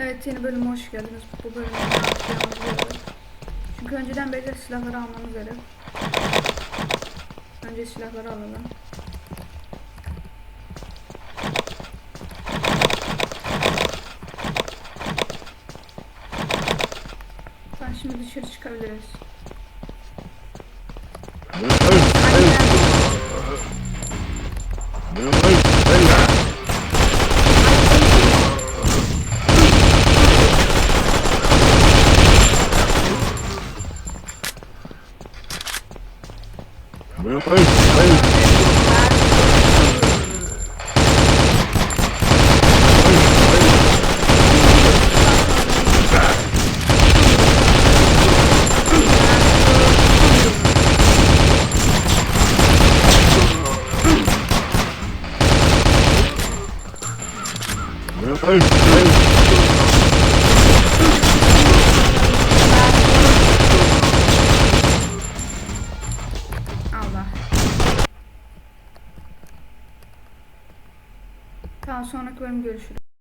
Evet yeni bölüme hoş geldiniz. Bu bölümde ne yapacağımızı biliyoruz. Çünkü önceden beri silahları almamız gerek. Önce silahları alalım. Ben şimdi dışarı çıkabiliriz. Meu pai, Hey, hey. Allah. Tamam sonraki bölüm görüşürüz.